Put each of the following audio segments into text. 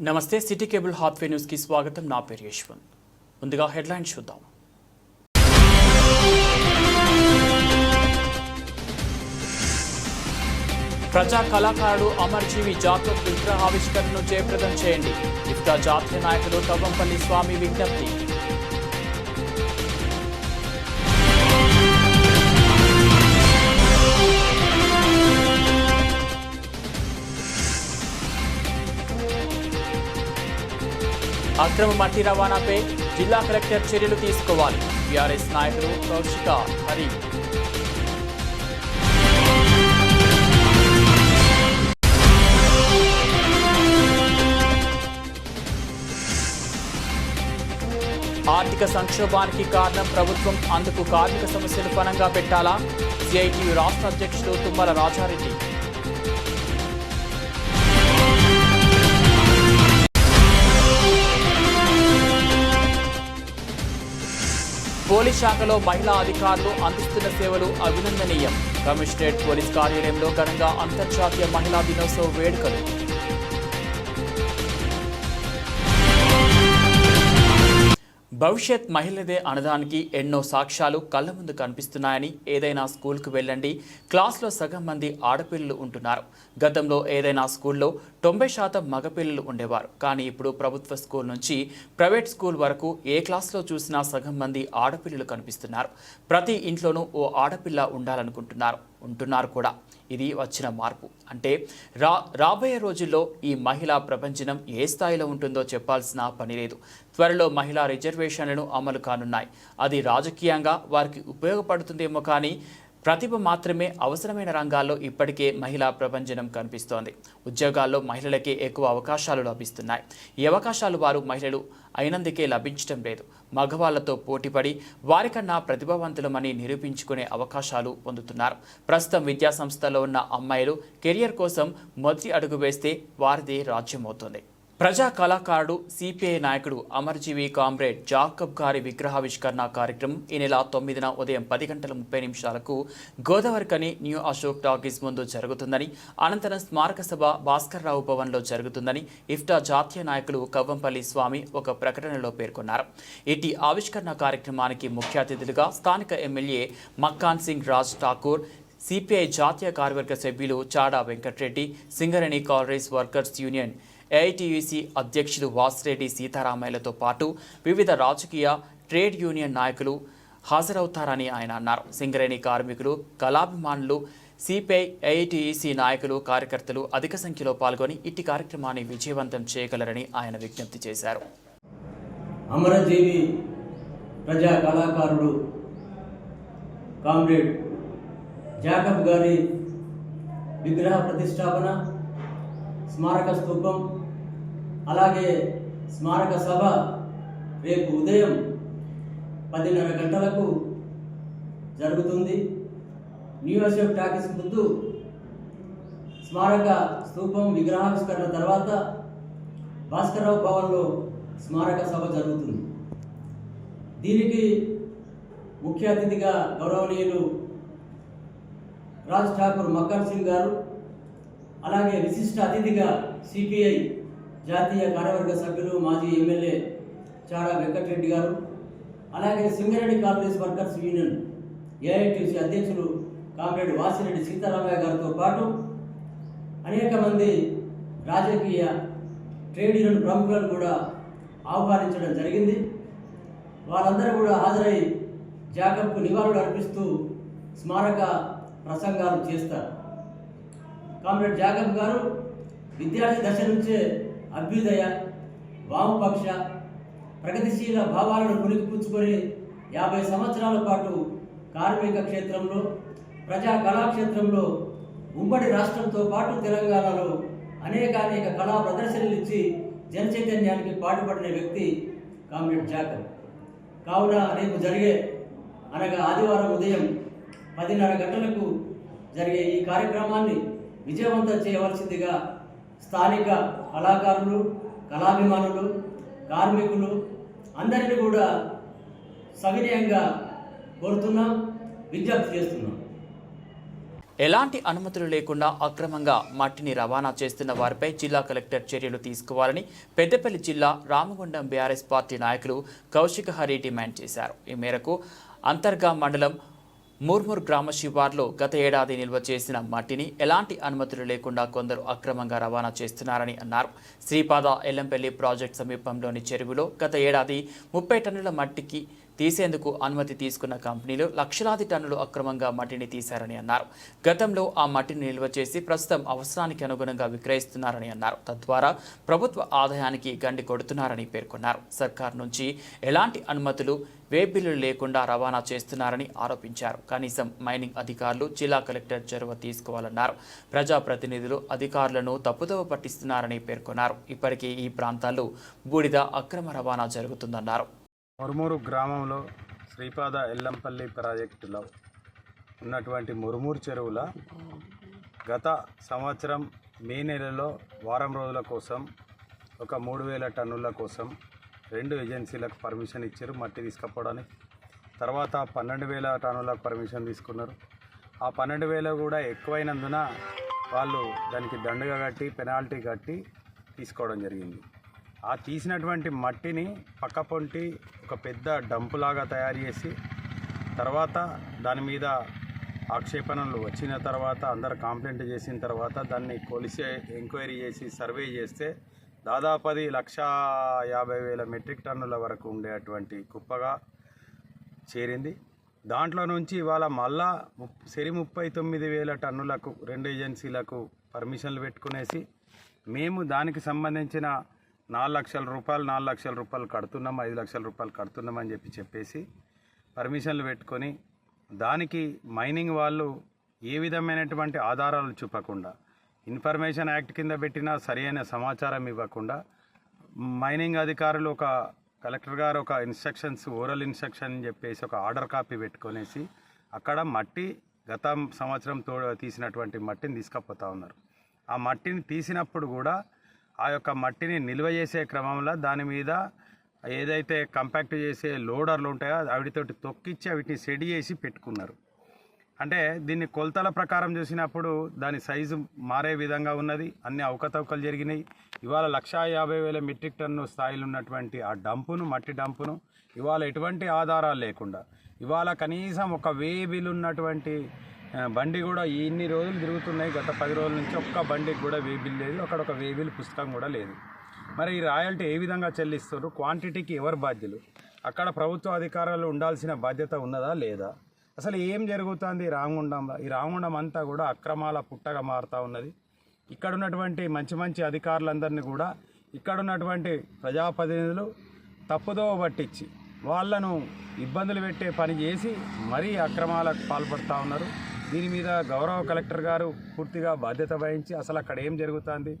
నమస్తే city cable Hathway న్యూస్కి స్వాగతం. నా పేరు యశ్వంత్. ముందుగా హెడ్లైన్స్ చూద్దాం. ప్రజా కళాకారుడు అమర్జీవి జాతర విగ్రహావిష్కరణను జయప్రదం చేయండి. ఇఫ్తా జాతీయ నాయకులు తవ్వంపల్లి స్వామి విజ్ఞప్తి. అక్రమ మట్టి రవాణాపై జిల్లా కలెక్టర్ చర్యలు తీసుకోవాలి. బీఆర్ఎస్ నాయకులు కౌశిక హరి. ఆర్థిక సంక్షోభానికి కారణం ప్రభుత్వం అందుకు కార్మిక సమస్యలు పనంగా పెట్టాలా? సిఐటియు రాష్ట్ర అధ్యక్షుడు తుమ్మల రాజారెడ్డి. పోలీస్ శాఖలో మహిళా అధికారులు అందిస్తున్న సేవలు అభినందనీయం. కమిషనరేట్ పోలీస్ కార్యాలయంలో ఘనంగా అంతర్జాతీయ మహిళా దినోత్సవ వేడుకలు. భవిష్యత్ మహిళదే అనడానికి ఎన్నో సాక్ష్యాలు కళ్ళ ముందు కనిపిస్తున్నాయని ఏదైనా స్కూల్కు వెళ్ళండి క్లాస్లో సగం మంది ఆడపిల్లలు ఉంటున్నారు. గతంలో ఏదైనా స్కూల్లో తొంభై శాతం మగపిల్లలు ఉండేవారు. కానీ ఇప్పుడు ప్రభుత్వ స్కూల్ నుంచి ప్రైవేట్ స్కూల్ వరకు ఏ క్లాస్లో చూసినా సగం మంది ఆడపిల్లలు కనిపిస్తున్నారు. ప్రతి ఇంట్లోనూ ఓ ఆడపిల్ల ఉండాలనుకుంటున్నారు ఉంటున్నారు కూడా. ఇది వచ్చిన మార్పు. అంటే రా రాబోయే రోజుల్లో ఈ మహిళా ప్రపంచనం ఏ స్థాయిలో ఉంటుందో చెప్పాల్సిన పని లేదు. త్వరలో మహిళా రిజర్వేషన్లను అమలు కానున్నాయి. అది రాజకీయంగా వారికి ఉపయోగపడుతుందేమో కానీ ప్రతిభ మాత్రమే అవసరమైన రంగాల్లో ఇప్పటికే మహిళా ప్రపంచనం కనిపిస్తోంది. ఉద్యోగాల్లో మహిళలకే ఎక్కువ అవకాశాలు లభిస్తున్నాయి. ఈ అవకాశాలు వారు మహిళలు అయినందుకే లభించడం లేదు. మగవాళ్ళతో పోటీపడి వారికన్నా ప్రతిభావంతులమని నిరూపించుకునే అవకాశాలు పొందుతున్నారు. ప్రస్తుతం విద్యా సంస్థలో ఉన్న అమ్మాయిలు కెరియర్ కోసం మొదటి అడుగు వేస్తే వారిది రాజ్యమవుతుంది. ప్రజా కళాకారుడు సిపిఐ నాయకుడు అమర్జీవి కామ్రేడ్ జాకబ్ గారి విగ్రహావిష్కరణ కార్యక్రమం ఈ నెల తొమ్మిదిన ఉదయం పది గంటల ముప్పై నిమిషాలకు గోదావరికని న్యూ అశోక్ టాకీస్ ముందు జరుగుతుందని అనంతరం స్మారక సభ భాస్కర్రావు భవన్లో జరుగుతుందని ఇఫ్టా జాతీయ నాయకులు కవ్వంపల్లి స్వామి ఒక ప్రకటనలో పేర్కొన్నారు. ఇటీ ఆవిష్కరణ కార్యక్రమానికి ముఖ్య అతిథులుగా స్థానిక ఎమ్మెల్యే మక్కాన్ సింగ్ రాజ్ ఠాకూర్ సిపిఐ జాతీయ కార్యవర్గ సభ్యులు Chada Venkatreddy Singareni collieries workers union AITUC అధ్యక్షులు వాసిరెడ్డి సీతారామయ్యలతో పాటు వివిధ రాజకీయ ట్రేడ్ యూనియన్ నాయకులు హాజరవుతారని ఆయన అన్నారు. సింగరేణి కార్మికులు కళాభిమానులు సిపిఐ ఏఐటిఈసి నాయకులు కార్యకర్తలు అధిక సంఖ్యలో పాల్గొని ఇట్టి కార్యక్రమాన్ని విజయవంతం చేయగలరని ఆయన విజ్ఞప్తి చేశారు. అమరజీవి ప్రజా కళాకారుడు కామ్రేడ్ జాకబ్ గారి విగ్రహ ప్రతిష్టాపన స్మారక స్తూపం అలాగే స్మారక సభ రేపు ఉదయం పదిన్నర గంటలకు జరుగుతుంది. న్యూ అశోక్ టాకీస్ ముందు స్మారక స్థూపం విగ్రహావిష్కరణ తర్వాత భాస్కర్రావు భవన్లో స్మారక సభ జరుగుతుంది. దీనికి ముఖ్య అతిథిగా గౌరవనీయులు రాజ్ ఠాకూర్ మక్కర్ సింగ్ గారు అలాగే విశిష్ట అతిథిగా సిపిఐ జాతీయ కార్యవర్గ సభ్యులు మాజీ ఎమ్మెల్యే చాడా వెంకటరెడ్డి గారు అలాగే Singareddy Congress workers union AITC అధ్యక్షులు కామ్రేడ్ వాసిరెడ్డి సీతారామయ్య గారితో పాటు అనేక మంది రాజకీయ ట్రేడ్ యూనియన్ ప్రముఖులను కూడా ఆహ్వానించడం జరిగింది. వారందరూ కూడా హాజరై జాకబ్కు నివాళులు అర్పిస్తూ స్మారక ప్రసంగాలు చేస్తారు. కామ్రేడ్ జాకబ్ గారు విద్యార్థి దశ నుంచే అభ్యుదయ వామపక్ష ప్రగతిశీల భావాలను పుణికిపుచ్చుకొని యాభై సంవత్సరాల పాటు కార్మిక క్షేత్రంలో ప్రజా కళాక్షేత్రంలో ఉమ్మడి రాష్ట్రంతో పాటు తెలంగాణలో అనేక అనేక కళా ప్రదర్శనలు ఇచ్చి జనచైతన్యానికి పాటుపడిన వ్యక్తి కామ్రేడ్ జాకబ్. కావున రేపు జరిగే అనగా ఆదివారం ఉదయం పదిన్నర గంటలకు జరిగే ఈ కార్యక్రమాన్ని విజయవంతం చేయవలసిందిగా స్థానిక కళాకారులు కళాభిమానులు కార్మికులు అందరినీ కూడా సవినయంగా కోరుతున్నాం విజ్ఞప్తి చేస్తున్నాం. ఎలాంటి అనుమతులు లేకుండా అక్రమంగా మట్టిని రవాణా చేస్తున్న వారిపై జిల్లా కలెక్టర్ చర్యలు తీసుకోవాలని పెద్దపల్లి జిల్లా రామగుండం బీఆర్ఎస్ పార్టీ నాయకులు కౌశిక హరి డిమాండ్ చేశారు. ఈ మేరకు అంతర్గా మండలం మూర్మూర్ గ్రామ శివార్లో గత ఏడాది నిల్వ చేసిన మట్టిని ఎలాంటి అనుమతులు లేకుండా కొందరు అక్రమంగా రవాణా చేస్తున్నారని అన్నారు. శ్రీపాద ఎల్లంపల్లి ప్రాజెక్ట్ సమీపంలోని చెరువులో గత ఏడాది ముప్పై టన్నుల మట్టికి తీసేందుకు అనుమతి తీసుకున్న కంపెనీలు లక్షలాది టన్నులు అక్రమంగా మట్టిని తీశారని అన్నారు. గతంలో ఆ మట్టిని నిల్వ చేసి ప్రస్తుతం అవసరానికి అనుగుణంగా విక్రయిస్తున్నారని అన్నారు. తద్వారా ప్రభుత్వ ఆదాయానికి గండి కొడుతున్నారని పేర్కొన్నారు. సర్కార్ నుంచి ఎలాంటి అనుమతులు వేబిల్లు లేకుండా రవాణా చేస్తున్నారని ఆరోపించారు. కనీసం మైనింగ్ అధికారులు జిల్లా కలెక్టర్ చొరవ తీసుకోవాలన్నారు. ప్రజాప్రతినిధులు అధికారులను తప్పుదవ పట్టిస్తున్నారని పేర్కొన్నారు. ఇప్పటికీ ఈ ప్రాంతాల్లో బూడిద అక్రమ రవాణా జరుగుతుందన్నారు. మురుమూరు గ్రామంలో శ్రీపాద ఎల్లంపల్లి ప్రాజెక్టులో ఉన్నటువంటి మురుమూరు చెరువుల గత సంవత్సరం మే నెలలో వారం రోజుల కోసం ఒక మూడు వేల టన్నుల కోసం రెండు ఏజెన్సీలకు పర్మిషన్ ఇచ్చారు మట్టి తీసుకపోవడానికి. తర్వాత పన్నెండు వేల టన్నులకు పర్మిషన్ తీసుకున్నారు. ఆ పన్నెండు వేలు కూడా ఎక్కువైనందున వాళ్ళు దానికి దండుగా కట్టి పెనాల్టీ కట్టి తీసుకోవడం జరిగింది. ఆ తీసినటువంటి మట్టిని పక్క పొంటి ఒక పెద్ద డంపులాగా తయారు చేసి తర్వాత దాని మీద ఆక్షేపణలు వచ్చిన తర్వాత అందరు కంప్లైంట్ చేసిన తర్వాత దాన్ని కొలిసి ఎంక్వైరీ చేసి సర్వే చేస్తే దాదాపు అది లక్ష యాభై వేల మెట్రిక్ టన్నుల వరకు ఉండేటువంటి కుప్పగా చేరింది. దాంట్లో నుంచి ఇవాళ మళ్ళా ముప్ సరి ముప్పై తొమ్మిది వేల టన్నులకు రెండు ఏజెన్సీలకు పర్మిషన్లు పెట్టుకునేసి మేము దానికి సంబంధించిన నాలుగు లక్షల రూపాయలు నాలుగు లక్షల రూపాయలు కడుతున్నాం ఐదు లక్షల రూపాయలు కడుతున్నామని చెప్పి చెప్పేసి పర్మిషన్లు పెట్టుకొని దానికి మైనింగ్ వాళ్ళు ఏ విధమైనటువంటి ఆధారాలు చూపకుండా ఇన్ఫర్మేషన్ యాక్ట్ కింద పెట్టిన సరైన సమాచారం ఇవ్వకుండా మైనింగ్ అధికారులు ఒక కలెక్టర్ గారు ఒక ఇన్స్ట్రక్షన్స్ ఓరల్ ఇన్స్ట్రక్షన్ అని చెప్పేసి ఒక ఆర్డర్ కాపీ పెట్టుకొనేసి అక్కడ మట్టి గత సంవత్సరం తో తీసినటువంటి మట్టిని తీసుకపోతా ఉన్నారు. ఆ మట్టిని తీసినప్పుడు కూడా ఆ యొక్క మట్టిని నిల్వ చేసే క్రమంలో దాని మీద ఏదైతే కంపాక్ట్ చేసే లోడర్లు ఉంటాయో వాటితోటి తొక్కిచ్చి వీటిని సెడి చేసి పెట్టుకున్నారు. అంటే దీన్ని కొలతల ప్రకారం చూసినప్పుడు దాని సైజు మారే విధంగా ఉన్నది. అన్ని అవకతవకలు జరిగినాయి. ఇవాళ లక్షా యాభై వేల మెట్రిక్ టన్ను స్థాయిలో ఉన్నటువంటి ఆ డంపును మట్టి డంపును ఇవాళ ఎటువంటి ఆధారాలు లేకుండా ఇవాళ కనీసం ఒక వేబిల్ ఉన్నటువంటి బండి కూడా ఇన్ని రోజులు తిరుగుతున్నాయి. గత పది రోజుల నుంచి ఒక్క బండికి కూడా వేబిల్ లేదు అక్కడ ఒక వేబిల్ పుస్తకం కూడా లేదు. మరి ఈ రాయల్టీ ఏ విధంగా చెల్లిస్తారు క్వాంటిటీకి ఎవరు బాధ్యులు? అక్కడ ప్రభుత్వ అధికారులు ఉండాల్సిన బాధ్యత ఉన్నదా లేదా? అసలు ఏం జరుగుతుంది రామగుండంలో ఈ రామగుండం అంతా కూడా అక్రమాల పుట్టగా మారుతూ ఉన్నది. ఇక్కడ ఉన్నటువంటి మంచి మంచి అధికారులందరినీ కూడా ఇక్కడ ఉన్నటువంటి ప్రజాప్రతినిధులు తప్పుదోవ పట్టించి వాళ్ళను ఇబ్బందులు పెట్టే పని చేసి మరీ అక్రమాలకు పాల్పడుతూ ఉన్నారు. దీని మీద గౌరవ కలెక్టర్ గారు పూర్తిగా బాధ్యత వహించి అసలు అక్కడ ఏం జరుగుతుంది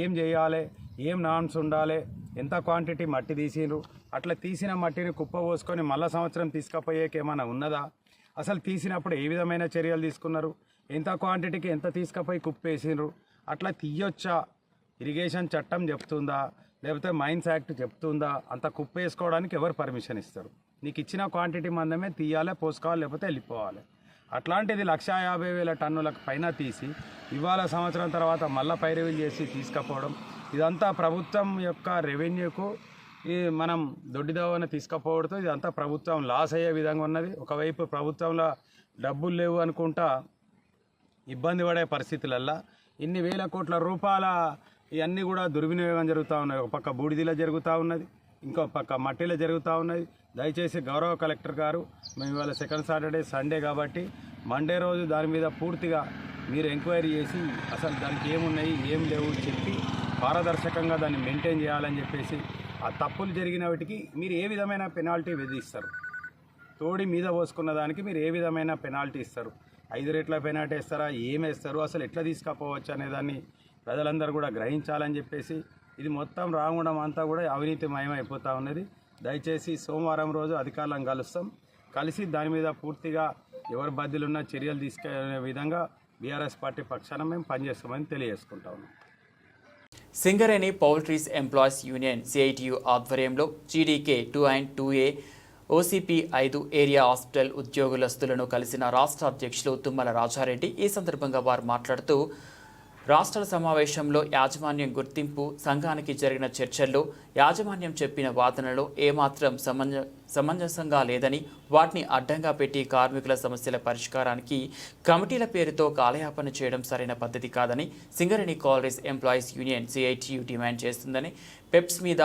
ఏం చేయాలి ఏం నామ్స్ ఉండాలి ఎంత క్వాంటిటీ మట్టి తీసిరు అట్లా తీసిన మట్టిని కుప్ప పోసుకొని మళ్ళా సంవత్సరం తీసుకుపోయేకి ఏమైనా ఉన్నదా? అసలు తీసినప్పుడు ఏ విధమైన చర్యలు తీసుకున్నారు? ఎంత క్వాంటిటీకి ఎంత తీసుకుపోయి కుప్పేసిండ్రు అట్లా తీయొచ్చా? ఇరిగేషన్ చట్టం చెప్తుందా? లేకపోతే మైన్స్ యాక్ట్ చెప్తుందా? అంత కుప్ప వేసుకోవడానికి ఎవరు పర్మిషన్ ఇస్తారు? నీకు ఇచ్చిన క్వాంటిటీ మందమే తీయాలి పోసుకోవాలి లేకపోతే వెళ్ళిపోవాలి. అట్లాంటిది లక్షా యాభై వేల టన్నులకు పైన తీసి ఇవాళ సంవత్సరం తర్వాత మళ్ళా పైరవీలు చేసి తీసుకపోవడం. ఇదంతా ప్రభుత్వం యొక్క రెవెన్యూకు ఈ మనం దొడ్డిదవన తీసుకపోవడంతో ఇదంతా ప్రభుత్వం లాస్ అయ్యే విధంగా ఉన్నది. ఒకవైపు ప్రభుత్వంలో డబ్బులు లేవు అనుకుంటా ఇబ్బంది పడే పరిస్థితులల్లా ఇన్ని వేల కోట్ల రూపాయల ఇవన్నీ కూడా దుర్వినియోగం జరుగుతూ ఉన్నాయి. ఒక పక్క బూడిదిలో జరుగుతూ ఉన్నది ఇంకో పక్క మట్టిలో జరుగుతూ ఉన్నది. దయచేసి గౌరవ కలెక్టర్ గారు మేము ఇవాళ సెకండ్ సాటర్డే సండే కాబట్టి మండే రోజు దాని మీద పూర్తిగా మీరు ఎంక్వైరీ చేసి అసలు దానికి ఏమున్నాయి ఏం లేవు చెప్పి పారదర్శకంగా దాన్ని మెయింటైన్ చేయాలని చెప్పేసి ఆ తప్పులు జరిగిన వాటికి మీరు ఏ విధమైన పెనాల్టీ విధిస్తారు? తోడి మీద పోసుకున్న దానికి మీరు ఏ విధమైన పెనాల్టీ ఇస్తారు? ఐదు రెట్ల పెనాల్టీ ఇస్తారా ఏమేస్తారు అసలు ఎట్లా తీసుకపోవచ్చు అనే దాన్ని ప్రజలందరూ కూడా గ్రహించాలని చెప్పేసి ఇది మొత్తం రామగుండం అంతా కూడా అవినీతిమయం అయిపోతూ ఉన్నది. దయచేసి సోమవారం రోజు అధికారులను కలుస్తాం. కలిసి దాని మీద పూర్తిగా ఎవరి బాధ్యులున్న చర్యలు తీసుకునే విధంగా బీఆర్ఎస్ పార్టీ పక్షాన మేము పనిచేస్తామని తెలియజేసుకుంటా ఉన్నాం. Singareni poultries employees union CITU ఆధ్వర్యంలో GDK two and two A OCP ఐదు ఏరియా హాస్పిటల్ ఉద్యోగులస్తులను కలిసిన రాష్ట్ర అధ్యక్షులు తుమ్మల రాజారెడ్డి ఈ సందర్భంగా వారు మాట్లాడుతూ రాష్ట్రాల సమావేశంలో యాజమాన్యం గుర్తింపు సంఘానికి జరిగిన చర్చల్లో యాజమాన్యం చెప్పిన వాదనలో ఏమాత్రం సమంజ సమంజసంగా లేదని వాటిని అడ్డంగా పెట్టి కార్మికుల సమస్యల పరిష్కారానికి కమిటీల పేరుతో కాలయాపన చేయడం సరైన పద్ధతి కాదని Singareni collieries employees union CITU demand చేస్తుందని పెప్స్ మీద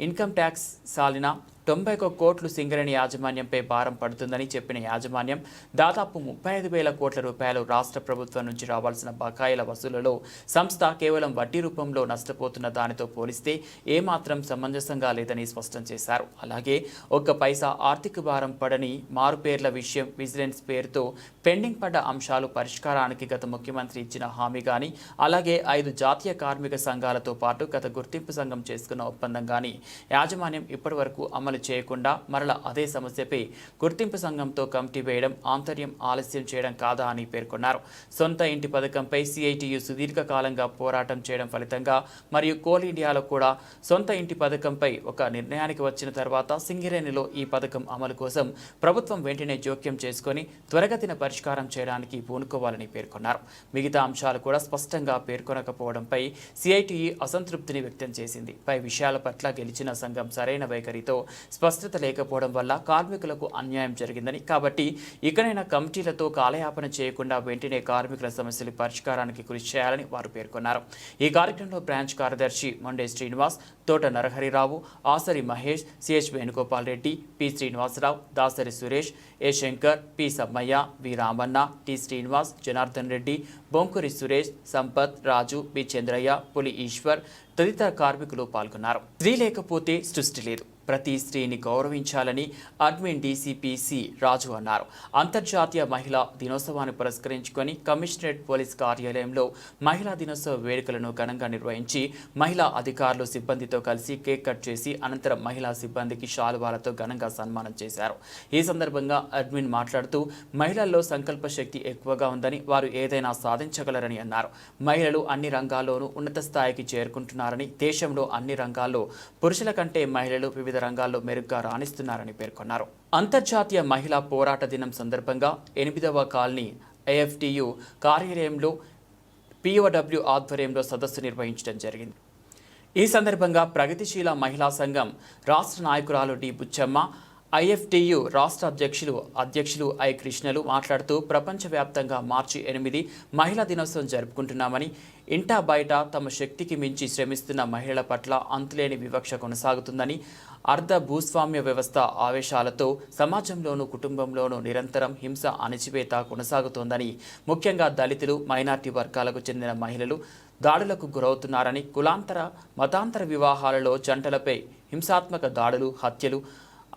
ఇన్కమ్ ట్యాక్స్ సాలిన తొంభై ఒక్క కోట్లు సింగరేణి యాజమాన్యంపై భారం పడుతుందని చెప్పిన యాజమాన్యం దాదాపు ముప్పై ఐదు వేల కోట్ల రూపాయలు రాష్ట్ర ప్రభుత్వం నుంచి రావాల్సిన బకాయిల వసూలులో సంస్థ కేవలం వడ్డీ రూపంలో నష్టపోతున్న దానితో పోలిస్తే ఏమాత్రం సమంజసంగా లేదని స్పష్టం చేశారు. అలాగే ఒక్క పైసా ఆర్థిక భారం పడని మారుపేర్ల విషయం విజిలెన్స్ పేరుతో పెండింగ్ పడ్డ అంశాలు పరిష్కారానికి గత ముఖ్యమంత్రి ఇచ్చిన హామీ కానీ అలాగే ఐదు జాతీయ కార్మిక సంఘాలతో పాటు గత గుర్తింపు సంఘం చేసుకున్న ఒప్పందం కానీ యాజమాన్యం ఇప్పటివరకు అమలు చేయకుండా మరల అదే సమస్యపై గుర్తింపు సంఘంతో కమిటీ వేయడం ఆంతర్యం ఆలస్యం చేయడం కాదా అని పేర్కొన్నారు. సొంత ఇంటి పథకంపై సిఐటియు సుదీర్ఘకాలంగా పోరాటం చేయడం ఫలితంగా మరియు కోల్ ఇండియాలో కూడా సొంత ఇంటి పథకంపై ఒక నిర్ణయానికి వచ్చిన తర్వాత సింగరేణిలో ఈ పథకం అమలు కోసం ప్రభుత్వం వెంటనే జోక్యం చేసుకొని త్వరగతిన పరిష్కారం చేయడానికి పూనుకోవాలని పేర్కొన్నారు. మిగతా అంశాలు కూడా స్పష్టంగా పేర్కొనకపోవడంపై సిఐటియు అసంతృప్తిని వ్యక్తం చేసింది. పై విషయాల పట్ల గెలిచిన సంఘం సరైన వైఖరితో స్పష్టత లేకపోవడం వల్ల కార్మికులకు అన్యాయం జరిగిందని. కాబట్టి ఇకనైనా కమిటీలతో కాలయాపన చేయకుండా వెంటనే కార్మికుల సమస్యల పరిష్కారానికి కృషి చేయాలని వారు పేర్కొన్నారు. ఈ కార్యక్రమంలో బ్రాంచ్ కార్యదర్శి Mande Srinivas Thota Naraharirao Asari Mahesh CH Venugopal Reddy P Srinivasarao Dasari Suresh A Shankar P Sammaiah V Ramanna T Srinivas Janardhan Reddy Bonkuri Suresh Sampath Raju B Chandraiah Puli Eshwar తదితర కార్మికులు పాల్గొన్నారు. స్త్రీ లేకపోతే సృష్టి లేదు. ప్రతి స్త్రీని గౌరవించాలని అడ్మిన్ డీసీపీసీ రాజు అన్నారు. అంతర్జాతీయ మహిళా దినోత్సవాన్ని పురస్కరించుకొని కమిషనరేట్ పోలీస్ కార్యాలయంలో మహిళా దినోత్సవ వేడుకలను ఘనంగా నిర్వహించి మహిళా అధికారులు సిబ్బందితో కలిసి కేక్ కట్ చేసి అనంతరం మహిళా సిబ్బందికి శాలువాలతో ఘనంగా సన్మానం చేశారు. ఈ సందర్భంగా అడ్మిన్ మాట్లాడుతూ మహిళల్లో సంకల్ప శక్తి ఎక్కువగా ఉందని వారు ఏదైనా సాధించగలరని అన్నారు. మహిళలు అన్ని రంగాల్లోనూ ఉన్నత స్థాయికి చేరుకుంటున్నారని దేశంలో అన్ని రంగాల్లో పురుషుల కంటే మహిళలు వివిధ రంగాల్లో మెరుగ్గా రాణిస్తున్నారని పేర్కొన్నారు. అంతర్జాతీయ మహిళా పోరాట దినం సందర్భంగా ఎనిమిదవ కాలనీ ఏఎఫ్టియు కార్యాలయంలో పిఓడబ్ల్యూ ఆధ్వర్యంలో సదస్సు నిర్వహించడం జరిగింది. ఈ సందర్భంగా ప్రగతిశీల మహిళా సంఘం రాష్ట్ర నాయకురాలు డి బుచ్చమ్మ ఐఎఫ్టియు రాష్ట్ర అధ్యక్షులు అధ్యక్షులు ఐ కృష్ణలు మాట్లాడుతూ ప్రపంచవ్యాప్తంగా మార్చి ఎనిమిది మహిళా దినోత్సవం జరుపుకుంటున్నామని ఇంటా బయట తమ శక్తికి మించి శ్రమిస్తున్న మహిళల పట్ల అంతులేని వివక్ష కొనసాగుతుందని అర్ధ భూస్వామ్య వ్యవస్థ ఆవేశాలతో సమాజంలోనూ కుటుంబంలోనూ నిరంతరం హింస అణచివేత కొనసాగుతోందని ముఖ్యంగా దళితులు మైనార్టీ వర్గాలకు చెందిన మహిళలు దాడులకు గురవుతున్నారని కులాంతర మతాంతర వివాహాలలో జంటలపై హింసాత్మక దాడులు హత్యలు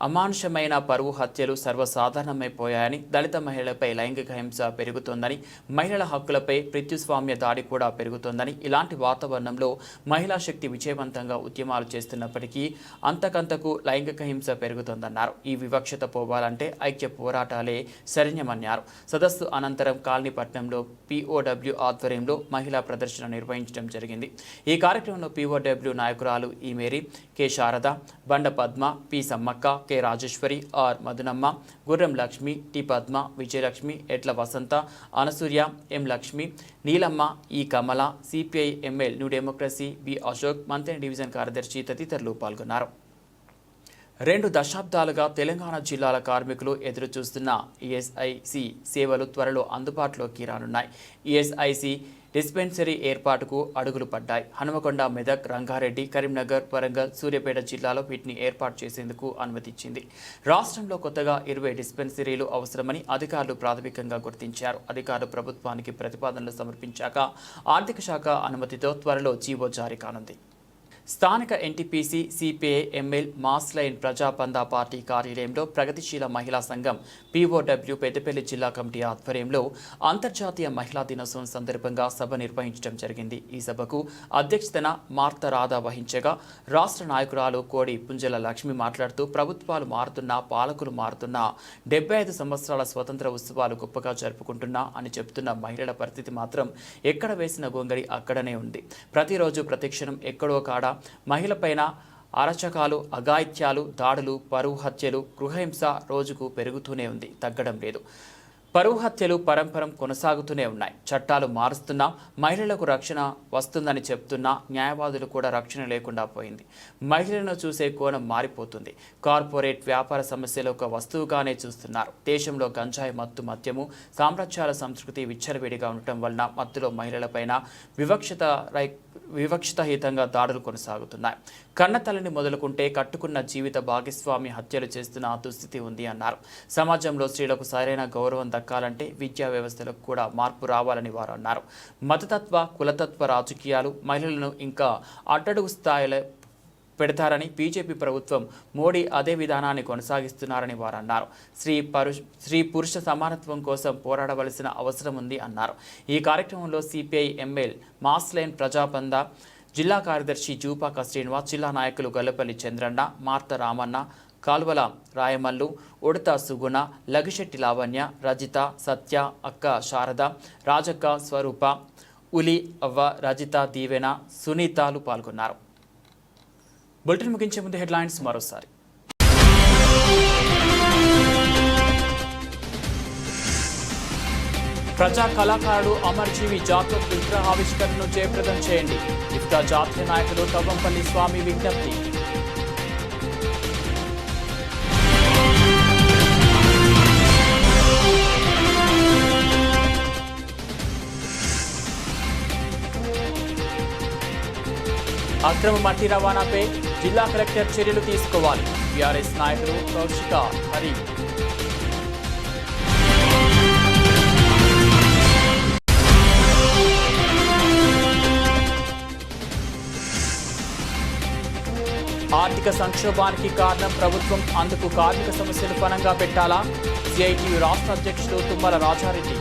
అమానుషమైన పరువు హత్యలు సర్వసాధారణమైపోయాయని దళిత మహిళలపై లైంగిక హింస పెరుగుతోందని మహిళల హక్కులపై ప్రత్యుస్వామ్య దాడి కూడా పెరుగుతోందని ఇలాంటి వాతావరణంలో మహిళా శక్తి విజయవంతంగా ఉద్యమాలు చేస్తున్నప్పటికీ అంతకంతకు లైంగిక హింస పెరుగుతోందన్నారు. ఈ వివక్షత పోవాలంటే ఐక్య పోరాటాలే శరణ్యమన్నారు. సదస్సు అనంతరం కాలనీపట్నంలో పిఓడబ్ల్యూ ఆధ్వర్యంలో మహిళా ప్రదర్శన నిర్వహించడం జరిగింది. ఈ కార్యక్రమంలో పిఓడబ్ల్యూ నాయకురాలు ఈ Mary K. Sharada Banda Padma P. Sammakka K Rajeshwari R Madhunamma Gurram Lakshmi T Padma Vijayalakshmi ఎట్ల వసంత Anasuya M Lakshmi Neelamma E Kamala CPI ML new democracy B Ashok మంత్రి డివిజన్ కార్యదర్శి తదితరులు పాల్గొన్నారు. రెండు దశాబ్దాలుగా తెలంగాణ జిల్లాల కార్మికులు ఎదురుచూస్తున్న ఈఎస్ఐసి సేవలు త్వరలో అందుబాటులోకి రానున్నాయి. ఈఎస్ఐసి డిస్పెన్సరీ ఏర్పాటుకు అడుగులు పడ్డాయి. హనుమకొండ మెదక్ రంగారెడ్డి కరీంనగర్ వరంగల్ సూర్యాపేట జిల్లాలో వీటిని ఏర్పాటు చేసేందుకు అనుమతిచ్చింది. రాష్ట్రంలో కొత్తగా ఇరవై డిస్పెన్సరీలు అవసరమని అధికారులు ప్రాథమికంగా గుర్తించారు. అధికారులు ప్రభుత్వానికి ప్రతిపాదనలు సమర్పించాక ఆర్థిక శాఖ అనుమతితో త్వరలో జీవో జారీ కానుంది. స్థానిక NTPC CPI ML mass line Prajapantha party కార్యాలయంలో ప్రగతిశీల మహిళా సంఘం పీఓడబ్ల్యూ పెద్దపల్లి జిల్లా కమిటీ ఆధ్వర్యంలో అంతర్జాతీయ మహిళా దినోత్సవం సందర్భంగా సభ నిర్వహించడం జరిగింది. ఈ సభకు అధ్యక్షతన మార్త రాధా వహించగా రాష్ట్ర నాయకురాలు కోడి పుంజల లక్ష్మి మాట్లాడుతూ ప్రభుత్వాలు మారుతున్నా పాలకులు మారుతున్నా డెబ్బై ఐదు సంవత్సరాల స్వతంత్ర ఉత్సవాలు గొప్పగా జరుపుకుంటున్నా అని చెబుతున్న మహిళల పరిస్థితి మాత్రం ఎక్కడ వేసిన గొంగడి అక్కడనే ఉంది. ప్రతిరోజు ప్రతిక్షణం ఎక్కడో కాడ మహిళపైన అరచకాలు అఘాయిత్యాలు దాడులు పరువు హత్యలు గృహహింస రోజుకు పెరుగుతూనే ఉంది తగ్గడం లేదు. పరువు హత్యలు పరంపరం కొనసాగుతూనే ఉన్నాయి. చట్టాలు మారుస్తున్నా మహిళలకు రక్షణ వస్తుందని చెప్తున్నా న్యాయవాదులు కూడా రక్షణ లేకుండా పోయింది. మహిళలను చూసే కోణం మారిపోతుంది. కార్పొరేట్ వ్యాపార సమస్యలు ఒక వస్తువుగానే చూస్తున్నారు. దేశంలో గంజాయి మత్తు మద్యము సామ్రాజ్యాల సంస్కృతి విచ్చలవిడిగా ఉండటం వలన మత్తులో మహిళలపైన వివక్షత రై వివక్షితహితంగా దాడులు కొనసాగుతున్నాయి. కన్నతల్లిని మొదలుకుంటే కట్టుకున్న జీవిత భాగస్వామి హత్యలు చేస్తున్న దుస్థితి ఉంది అన్నారు. సమాజంలో స్త్రీలకు సరైన గౌరవం దక్కాలంటే విద్యా వ్యవస్థలకు కూడా మార్పు రావాలని వారు అన్నారు. మతతత్వ కులతత్వ రాజకీయాలు మహిళలను ఇంకా అట్టడుగు స్థాయిలో పెడతారని బీజేపీ ప్రభుత్వం మోడీ అదే విధానాన్ని కొనసాగిస్తున్నారని వారు అన్నారు స్త్రీ పరుష్ స్త్రీ పురుష సమానత్వం కోసం పోరాడవలసిన అవసరం ఉంది అన్నారు. ఈ కార్యక్రమంలో సిపిఐ ఎంఎల్ మాస్లైన్ ప్రజాబంధ జిల్లా కార్యదర్శి జూపాక శ్రీనివాస్ జిల్లా నాయకులు గొల్లపల్లి చంద్రన్న మార్త రామన్న కాల్వల రాయమల్లు ఉడత సుగుణ లఘుశెట్టి లావణ్య రజిత సత్య అక్క శారద రాజక్క స్వరూప ఉలి అవ్వ రజిత దీవెన సునీతాలు పాల్గొన్నారు. బులెటిన్ ముగించే ముందు హెడ్లైన్స్ మరోసారి. ప్రజా కళాకారుడు అమర్జీవి జాతర విగ్రహావిష్కరణను జయప్రదం చేయండి. ఇఫ్తా జాతీయ నాయకులు తవ్వంపల్లి స్వామి విజ్ఞప్తి. అక్రమ మట్టి రవాణాపై జిల్లా కలెక్టర్ చర్యలు తీసుకోవాలి. బీఆర్ఎస్ నాయకులు కౌశిక హరి. ఆర్థిక సంక్షోభానికి కారణం ప్రభుత్వం అందుకు కార్మిక సమస్యలు పనంగా పెట్టాలా? సిఐటియు రాష్ట్ర అధ్యక్షుడు తుమ్మల రాజారెడ్డి.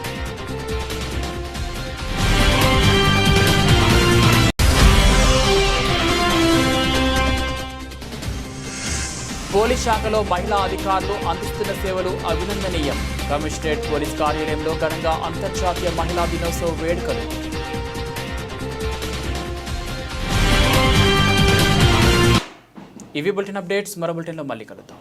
పోలీస్ శాఖలో మహిళా అధికారులు అందిస్తున్న సేవలు అభినందనీయం. కమిషనరేట్ పోలీస్ కార్యాలయంలో ఘనంగా అంతర్జాతీయ మహిళా దినోత్సవ వేడుకలు. ఇవి బులెటిన్ అప్డేట్స్ మరో బులెటిన్లో మళ్ళీ కలుద్దాం.